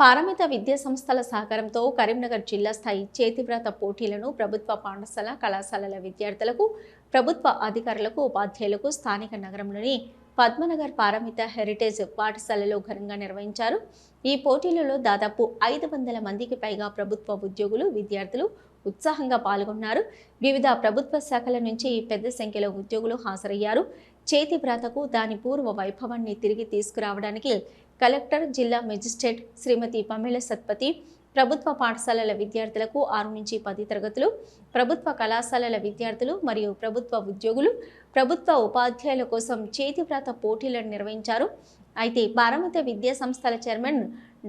పారమిత విద్యా సంస్థల సహకారంతో కరీంనగర్ జిల్లా స్థాయి చేతివ్రత పోటీలను ప్రభుత్వ పాఠశాల కళాశాలల విద్యార్థులకు ప్రభుత్వ అధికారులకు ఉపాధ్యాయులకు స్థానిక నగరంలోని పద్మనగర్ పారమిత హెరిటేజ్ పాఠశాలలో ఘనంగా నిర్వహించారు. ఈ పోటీలలో దాదాపు ఐదు వందల మందికి పైగా ప్రభుత్వ ఉద్యోగులు విద్యార్థులు ఉత్సాహంగా పాల్గొన్నారు. వివిధ ప్రభుత్వ శాఖల నుంచి పెద్ద సంఖ్యలో ఉద్యోగులు హాజరయ్యారు. చేతి వ్రాతకు దాని పూర్వ వైభవాన్ని తిరిగి తీసుకురావడానికి కలెక్టర్ జిల్లా మెజిస్ట్రేట్ శ్రీమతి పమేళ సత్పతి ప్రభుత్వ పాఠశాలల విద్యార్థులకు ఆరు నుంచి పది తరగతులు ప్రభుత్వ కళాశాలల విద్యార్థులు మరియు ప్రభుత్వ ఉద్యోగులు ప్రభుత్వ ఉపాధ్యాయుల కోసం చేతివ్రాత పోటీలను నిర్వహించారు. అయితే పారమిత విద్యా సంస్థల చైర్మన్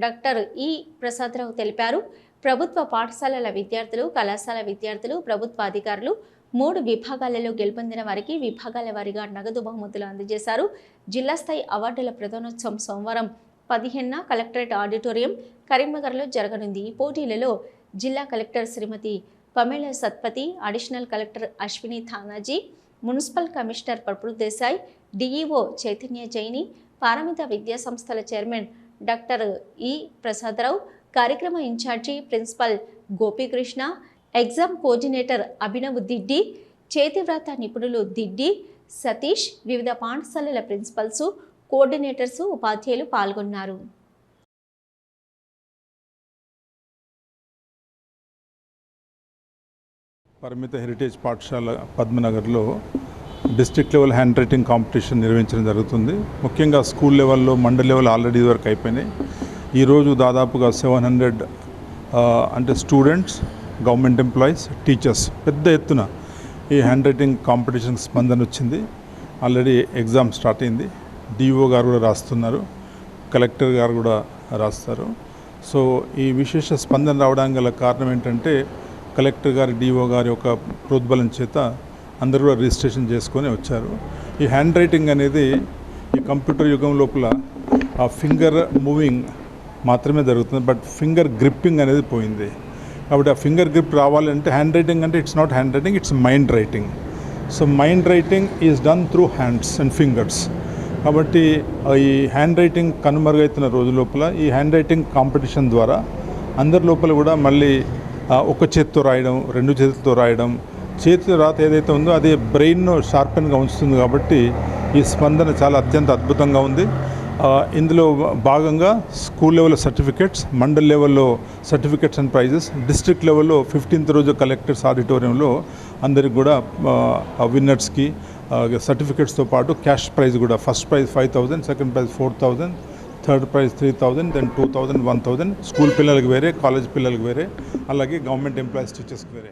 డాక్టర్ ఈ ప్రసాదరావు తెలిపారు ప్రభుత్వ పాఠశాలల విద్యార్థులు కళాశాల విద్యార్థులు ప్రభుత్వ అధికారులు మూడు విభాగాలలో గెలుపొందిన వారికి విభాగాల వారీగా నగదు బహుమతులు అందజేశారు. జిల్లా స్థాయి అవార్డుల ప్రధానోత్సవం సోమవారం పదిహేనున కలెక్టరేట్ ఆడిటోరియం కరీంనగర్లో జరగనుంది. ఈ పోటీలలో జిల్లా collector Shrimati Pamela Satpathy additional collector Ashwini Thanaji municipal commissioner పర్పుల్ దేశాయ్ డిఈఓ చైతన్య జైని పారమిత విద్యా సంస్థల చైర్మన్ డాక్టర్ ఈ ప్రసాదరావు కార్యక్రమ incharge principal Gopikrishna exam coordinator Abhinav Diddi చేతివ్రాత నిపుణులు దిడ్డి సతీష్ వివిధ పాఠశాలల ప్రిన్సిపల్సు కోఆర్డినేటర్స్ ఉపాధ్యాయులు పాల్గొన్నారు. పరిమిత హెరిటేజ్ పాఠశాల పద్మనగర్లో district level handwriting competition నిర్వహించడం జరుగుతుంది. ముఖ్యంగా స్కూల్ లెవెల్లో మండల్ లెవెల్ ఆల్రెడీ వరకు అయిపోయినాయి. ఈరోజు దాదాపుగా సెవెన్ హండ్రెడ్ అంటే స్టూడెంట్స్ గవర్నమెంట్ ఎంప్లాయీస్ టీచర్స్ పెద్ద ఎత్తున ఈ హ్యాండ్ రైటింగ్ కాంపిటీషన్ స్పందన వచ్చింది. ఆల్రెడీ ఎగ్జామ్ స్టార్ట్ అయింది. డిఓ గారు కూడా రాస్తున్నారు. కలెక్టర్ గారు కూడా రాస్తారు. సో ఈ విశేష స్పందన రావడానికి గల కారణం ఏంటంటే కలెక్టర్ గారి డిఓ గారి యొక్క ప్రోద్బలం చేత అందరూ కూడా రిజిస్ట్రేషన్ చేసుకొని వచ్చారు. ఈ హ్యాండ్ రైటింగ్ అనేది ఈ కంప్యూటర్ యుగం లోపల ఆ ఫింగర్ మూవింగ్ మాత్రమే జరుగుతుంది. బట్ ఫింగర్ గ్రిప్పింగ్ అనేది పోయింది. కాబట్టి ఆ ఫింగర్ గ్రిప్ రావాలంటే హ్యాండ్ రైటింగ్ అంటే it's not handwriting it's mind writing. So mind writing is done through hands and fingers. కాబట్టి ఈ హ్యాండ్ రైటింగ్ కనుమరుగైతున్న రోజు లోపల ఈ హ్యాండ్ రైటింగ్ కాంపిటీషన్ ద్వారా అందరి లోపల కూడా మళ్ళీ ఒక చేతితో రాయడం రెండు చేతులతో రాయడం చేతి రాత ఏదైతే ఉందో అది బ్రెయిన్ షార్పెన్గా ఉంచుతుంది కాబట్టి ఈ స్పందన చాలా అత్యంత అద్భుతంగా ఉంది. ఇందులో భాగంగా స్కూల్ లెవెల్ సర్టిఫికెట్స్ మండల్ లెవెల్లో సర్టిఫికెట్స్ అండ్ ప్రైజెస్ డిస్ట్రిక్ట్ లెవెల్లో ఫిఫ్టీన్త్ రోజు కలెక్టర్స్ ఆడిటోరియంలో అందరికి కూడా విన్నర్స్కి సర్టిఫికెట్స్తో పాటు క్యాష్ ప్రైజ్ కూడా. First prize five thousand second prize four thousand third prize three thousand then two thousand one thousand school పిల్లలకి వేరే కాలేజ్ పిల్లలకి వేరే అలాగే గవర్నమెంట్ ఎంప్లాయీస్ టీచర్స్కి వేరే.